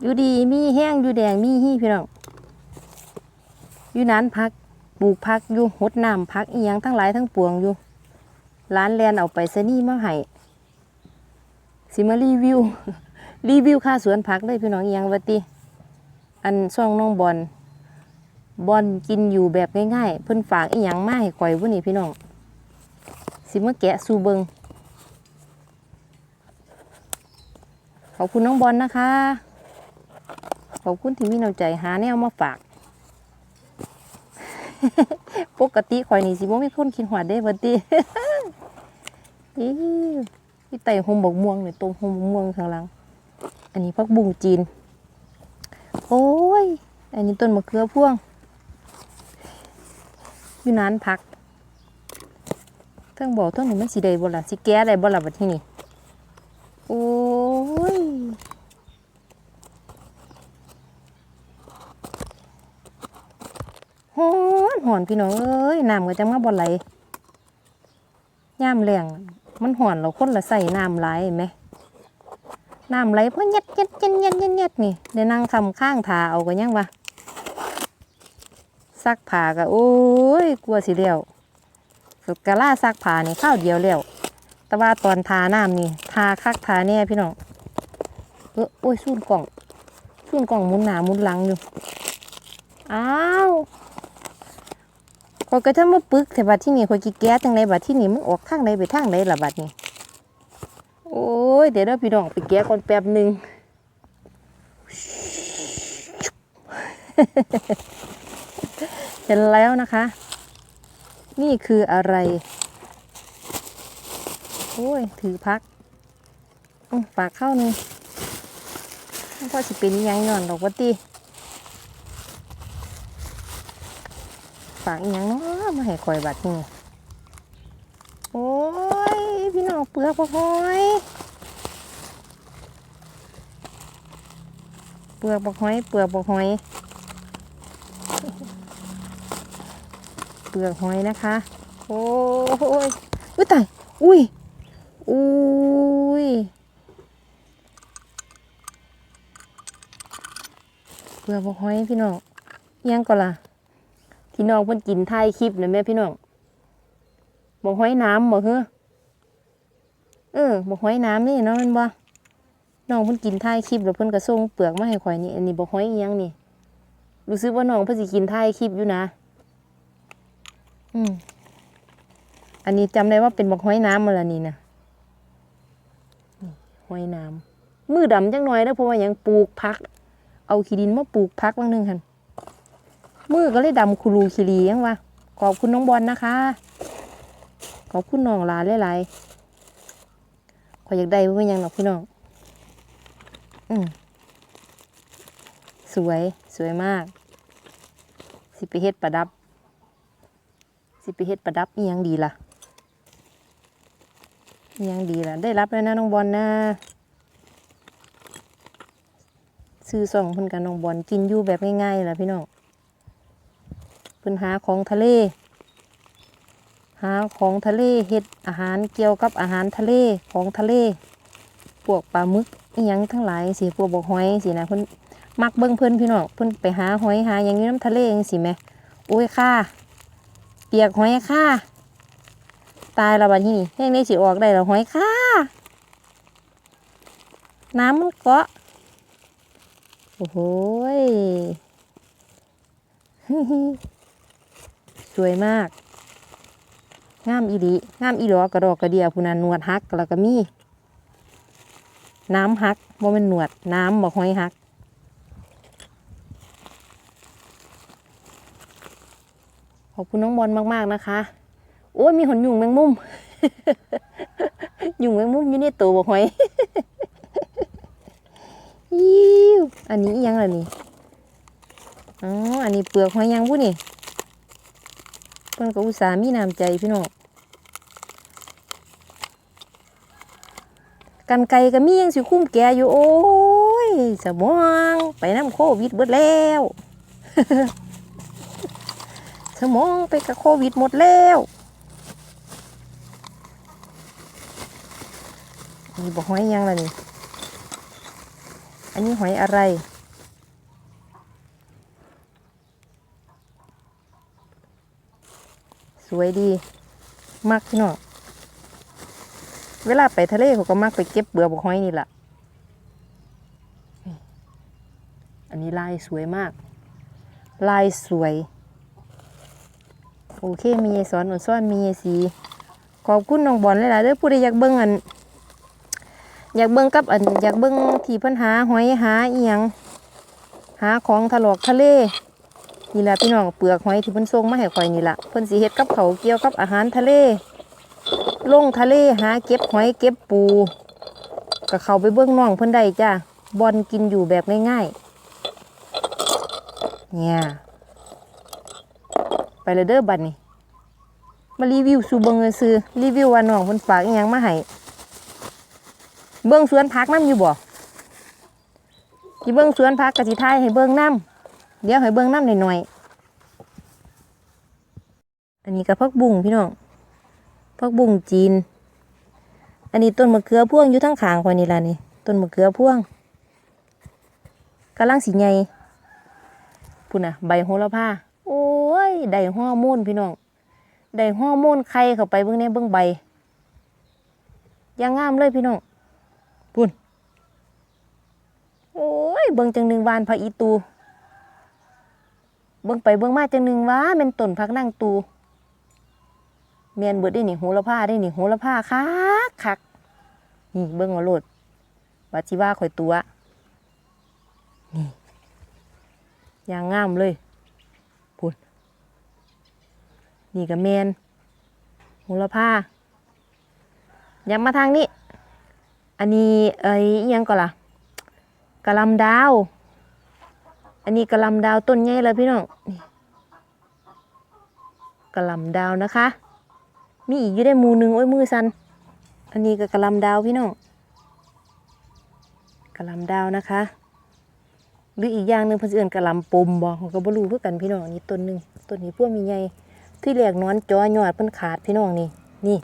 อยู่ดีมีแห้งอยู่แดงมีฮี่พี่น้องอยู่นั้นพักปลูกพักอยู่หดน้ำพักเอียงทั้งหลายทั้งปวงอยู่ร้านแลนเอาไปซะนี่มาให้สิมารีวิว รีวิวค่าสวนผักเลยพี่น้องเอียงวะติ อันช่องน้องบอลบอลกินอยู่แบบง่ายๆเพิ่นฝากอีหยังมาให้ข่อยวุ้นี่พี่น้องสิมาแกะสูเบิงขอบคุณน้องบอลนะคะ ขอบคุณที่มีน้ำใจหาแนวมาฝาก ปกติข่อยนี่สิบ่มีคนคิดหอดได้บัดติอีที่ไต่หมบกม่วงเนี่ยตรงหมบกม่วงข้างหลัง อันนี้พักบุ้งจีน โอ้ย อันนี้ต้นมะเขือพ่วง อยู่นานพักเทั้งบอกต้นนี้มันสีใดบ่ล่ะสิแก้ได้บ่ล่ะบัดที่นี่โอ้ย หอน หอนพี่น้องเอ้ยน้ำก็จะมาบ่ไหลย่ามแรงมันหอนเราคนละใส่น้ำไหลเห็นไหมน้ำไหลเพราะเย็ดเย็ดเย็ดเย็ดเย็ดเย็ดนี่เดี๋ยวนั่งคำข้างถาเอากันยังวะซักผ้าก็โอ้ยกลัวสิเดียวสุกะล่าซักผ้านี่ข้าวเดียวแล้วแต่ว่าตอนทาน้ำนี่ทาคักทาแน่พี่น้องเออโอ้ยสูนกล่องสูนกล่องมุนหนามุนหลังอยู่อ้าว อยก็จะมาปึกแต่บัดที่นี่ข้อยกีแก้จังไดบัดที่นี่มันออกทางใดไปทางใดล่ะบัดนี้ โอ้ยเดี๋ยวเราพี่น้องไปแกะก่อนแป๊บหนึ่งเห็นแล้วนะคะ นี่คืออะไร โอ้ย ถือพักอื้อฝากเข้าหนึ่งพ่อสิเป็นยังย่อนดอกวัตี ฝากอิหยังเนาะมาให้คอยบัดนี่โอ้ย พี่น้องเปลือกบ่หอยเปลือกบกหอย เปลือกบกหอย เปลือกหอยนะคะ โอ้ยอุ้ยตายอุ้ยอุ้ยเปลือกบกหอยพี่น้องยังก่อนล่ะ ที่น้องเพิ่นกินท้ายคลิปนะแม่พี่น้องบอกห้อยน้ำบ่เฮ้อเออบอกห้อยน้ำนี่เนาะมันบ่น้องเพิ่นกินท้ายคลิปแล้วเพิ่นก็ส่งเปลือกมาให้ข่อยนี่อันนี้บ่ฮ้อยอีหยังนี่รู้สึกว่าน้องเพิ่นสิกินท้ายคลิปอยู่นะ อืมอันนี้จำได้ว่าเป็นบักฮ้อยน้ำมาละนี่นะห้อยน้ำมือดำจังหน่อยเด้อเพราะว่ายังปลูกพัก เอาขี้ดินมาปลูกพักบางนึงหั่น มือก็เลยดำคุรูคิรียังวะขอบคุณน้องบอลนะคะ ขอบคุณน้องหลานหลายๆขออยากได้บ่ยังหรอกพี่น้อง อืมสวยสวยมาก สิไปเฮ็ดประดับ สิไปเฮ็ดประดับอียังดีล่ะอียังดีล่ะ ได้รับแล้วนะน้องบอลนะซื้อส่องเพิ่นกับน้องบอลกินอยู่แบบง่ายๆล่ะพี่น้อง พิ่นหาของทะเล หาของทะเลเฮ็ดอาหารเกี่ยวกับอาหารทะเลของทะเลพวกปลาหมึกอีหยังทั้งหลายสิพวกบกหอยสินะเพิ่นมักเบิ่งเพิ่นพี่น้องเพิ่นไปหาหอยหาหยังอยู่น้ำทะเลจังสิแหมโอ้ยค่าเปียกหอยค่าตายละบัดนี้นี่แห้งได้สิออกได้ล้วหอยค่าน้ำมันเกาะโอ้โห สวยมาก งามอีหลีงามอีหลอกระดอกกระเดียพูนาหนวดฮักแล้วก็มี น้ำฮักบ่เป็นหนวด น้ำบอกหอยฮักขอบคุณน้องบอลมากๆนะคะ โอ้ยมีหนยุงแมงมุม ยุงแมงมุมอยู่ในตัวบอกหอยยิ้วอันนี้ยังล่ะนี่ อ๋อ อันนี้เปลือกหอยยังผู้นี่ เพิ่นก็อุตส่าห์มีน้ำใจพี่น้องกันไกลก็มียังสิคุ้มแกอยู่โอ้ยสมองไปน้ำโควิดเบิดแล้วสมองไปกับโควิดหมดแล้วนี่บอกไว้ยังล่ะนี่ อันนี้หอยอะไร วยดี มักพี่น้องเวลาไปทะเลเขาก็มักไปเก็บเบือบกหอยนี่แหละอันนี้ลายสวยมาก ลายสวย โอเค มีสอนอนซ่อนมีสีขอบคุณน้องบอลหลายๆเด้อผู้ใดอยากเบิ่งอัน อยากเบิ่งกับอัน อยากเบิ่งที่เพิ่นหาหอยหาเอียง หาของถลอกทะเล นี่แหละพี่น้องเปลือกหอยที่เพิ่นส่งมาให้ข่อยนี่ละเพิ่นสิเฮ็ดกับเขาเกี่ยวกับอาหารทะเลลงทะเลหาเก็บหอยเก็บปูก็เขาไปเบิ่งน้องเพิ่นได้จ้าบอลกินอยู่แบบง่ายๆเนี่ยไปเลยเด้อบัดนี้มารีวิวสู่เบิ่งซื้อรีวิวว่าน้องเพิ่นฝากอีหยังมาให้เบิ่งสวนผักน้ำอยู่บ่สิเบิ่งสวนผักกะสิทายให้เบิ่งน้ำ เดี๋ยวให้เบิ่งน้ำหน่อยๆอันนี้ก็ผักบุ้งพี่น้องผักบุ้งจีน อันนี้ต้นมะเขือพ่วงอยู่ทั้งขางข่อยนี่ล่ะนี่ต้นมะเขือพ่วงกำลังสิใหญ่พุ่นน่ะ ใบโหระพาโอ้ยได้ฮอร์โมนพี่น้องได้ฮอร์โมนไข่เข้าไปเบิ่งในเบิ่งใบย่างงามเลยพี่น้องปุ่นโอ้ยเบิ่งจังหนึ่งวานผักอีตู เบิ่งไปเบิ่งมาจังหนึ่งว่าเป็นต้นผักนั่งตูเมียนเบิดได้นี่โหระพาได้นี่โหระพาคักคักนี่เบิ่งเอาโลดว่าจิว่าข่อยตัวนี่อย่างงามเลยนี่กับแมนโหระพายังมาทางนี้ อันนี้เอ้ยยังก่อนล่ะกะลำดาว อันนี้กระลำดาวต้นใหญ่เลยพี่น้องนี่กระลำดาวนะคะ มีอีกอยู่ได้มูหนึ่งโอ้ยมือสันอันนี้ก็กระลำดาวพี่น้องกระลำดาวนะคะ หรืออีกอย่างหนึ่งเพิ่นสิเอิ้นกะลำปมบ่เขาก็บ่รู้คือกันพี่น้องนนี้ต้นหนึ่งต้นนี้พวกมีใหญ่ที่แรกนอนจอยอดเพิ่นขาดพี่น้องนี่นี่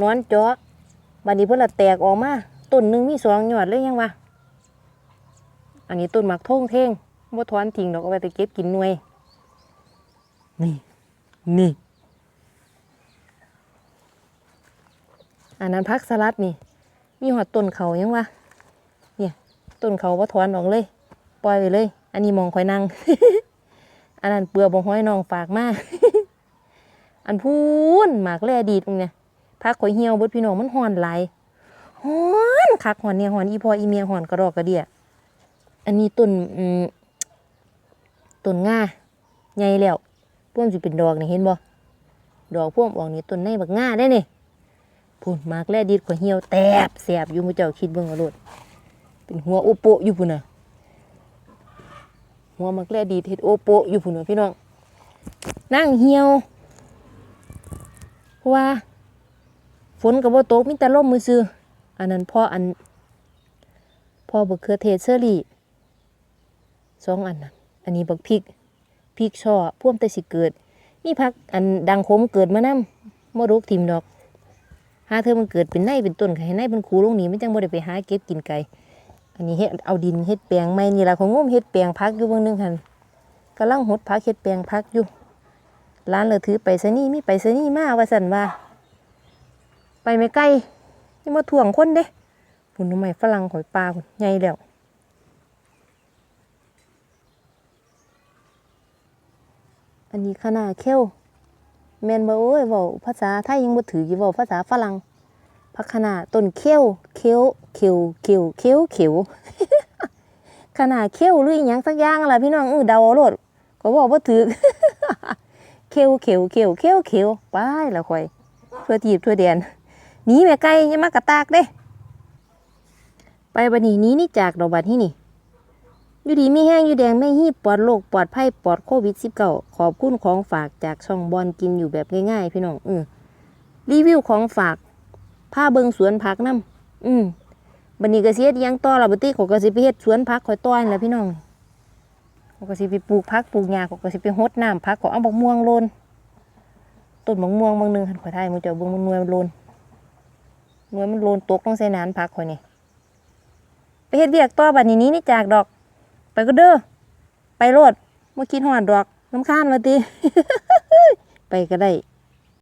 นอนจอบัดนี้เพิ่นละแตกออกมาต้นหนึ่งมีสองยอดเลยยังวะอันนี้ต้นหมักท่งเท่ง บ่ถอนทิ้งดอกเอาไว้แต่เก็บกินหน่วย นี่ นี่ อันนั้นพักสลัดนี่ มีหอดต้นเขายังวะเนี่ยต้นเขาบ่ถอนออกเลย ปล่อยไปเลย อันนี้มองคอยนั่ง อันนั้นเปลือกบงห้อยน้องฝากมาอันพูนหมากแล่ดีตรงเนี่ยพักข่อยเหี่ยวเบิดพี่น้องมันห่อนหลายห่อนคักห่อนเนี่ยห่อนอีพออีเมียห่อนกระดอกกระเดียอันนี้ต้นอืม ต้นง่าใหญ่แล้วพวกสิเป็นดอกนี่เห็นบ่ดอกพวกออกนี่ต้นในบักง่าได้นี่พูนมากแล่ดีดข่อยเหี่ยวแตบแสบอยู่มือเจ้าคิดเบิ่งเอาโลดเป็นหัวโอโปอยู่พุ่นน่ะหัวมากแล่ดีดเฮ็ดโอโปอยู่พุ่นน่ะพี่น้องนั่งเหี่ยวเพราะว่า ฝนกับว่าตกมีแต่ลมมือซื้ออันนั้นพ่ออันพ่อบักเขือเทศเชอรี่สองอันนั้น อันนี้บักพริกพริกช่อพ่วมแต่สิเกิด มีพักอันดังคมเกิดมานำมรุกทิมดอก หาเธอมันเกิดเป็นในเป็นต้นไข่ในเป็นคูลงนี้ไม่จังบ่ได้ไปหาเก็บกินไก่อันนี้เฮ็ดเอาดินเฮ็ดแปลงไม่นี่ล่ะของงมเฮ็ดแปลงพักอยู่เบางนึงหั่นกำลังหดพักเฮ็ดแปลงพักอยู่ร้านเลยถือไปซะนี่มีไปซะนี่มาว่าสันว่า ไปไม่ไกลนี่มาถ่วงคนเด้พุ่นทำไมฝรั่งข่อยปลาพุ่นใหญ่แล้ว อันนี้ขนาดเข้วแมนบ่โอ้ยเว้าภาษาไทยยังบ่ถืออยู่เว้าภาษาฝรั่งพักขนาดต้นเข้วเข้วเข้วเข้วเข้วเข้วขนาดเข้วหรืออีหยังสักอย่างล่ะพี่น้องเออเดาโลดก็บอกว่ถือเขียวเขียวเขียวเขียวเขียวไปแล้วค่อยทั่วทีบทั่วแดนหนีแม่ไก่ยังมากระตากเด้ ไปบัดนี้นี้นี่จากดอกบัดที่นี่ อยู่ดีไม่แห้งอยู่แดงไม่ฮีบปลอดโรคปลอดภัยปลอดโควิดสิบเก้าขอบคุณของฝากจากช่องบอลกินอยู่แบบง่ายๆ พี่น้องอือรีวิวของฝากผ้าเบิงสวนผักน้ำอืมบันนี้ก็เสียดยังต่อละบัดนี้เขาก็สิไปเฮ็ดสวนผักคอยต้อนแหละพี่น้องเขาก็สิไปปลูกพักปลูกหญ้าเขาก็สิไปหดน้ำพักขาเอาบักม่วงโลนต้นบักม่วงบางหนึงหันข่อยไทยมันจะบิ่งมันนวยมันโลนนวยมันโลนตกลงใส่นานพักข่อยนี่ไปเฮ็ดเวียกต่อบัดนี้นี้นี่จากดอก ก็เด้อไปโลดบ่คิดหอดดอกน้ำข้านว่าตีไปก็ได้